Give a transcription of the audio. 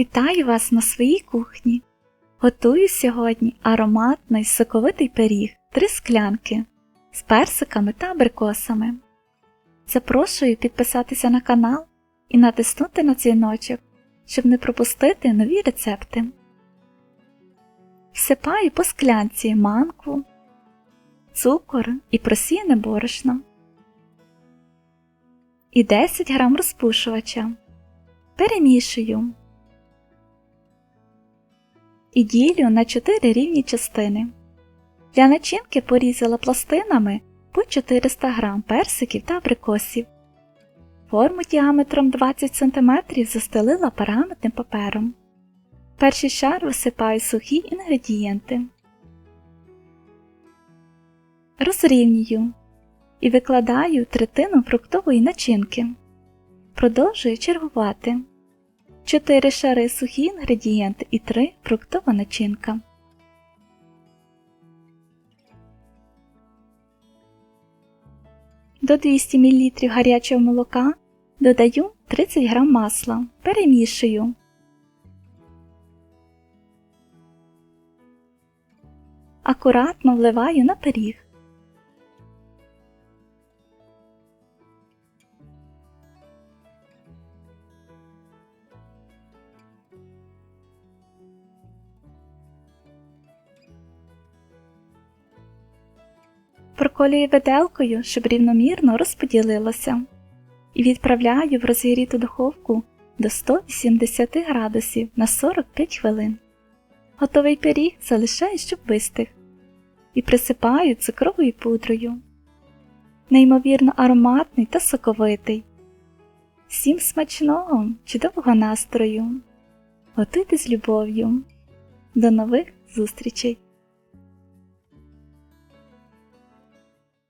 Вітаю вас на своїй кухні. Готую сьогодні ароматний соковитий пиріг, три склянки з персиками та абрикосами. Запрошую підписатися на канал і натиснути на дзвіночок, щоб не пропустити нові рецепти. Всипаю по склянці манку, цукор і просіяне борошно і 10 г розпушувача. Перемішую і ділю на 4 рівні частини. Для начинки порізала пластинами по 400 г персиків та абрикосів. Форму діаметром 20 см застелила пергаментним папером. Перший шар висипаю сухі інгредієнти. Розрівнюю і викладаю третину фруктової начинки. Продовжую чергувати. 4 шари сухі інгредієнти і 3 фруктова начинка. До 200 мл гарячого молока додаю 30 г масла. Перемішую. Акуратно вливаю на пиріг. Проколюю виделкою, щоб рівномірно розподілилося, і відправляю в розігріту духовку до 180 градусів на 45 хвилин. Готовий пиріг залишаю, щоб вистиг, і присипаю цукровою пудрою. Неймовірно ароматний та соковитий. Всім смачного, чудового настрою! Готуйте з любов'ю! До нових зустрічей!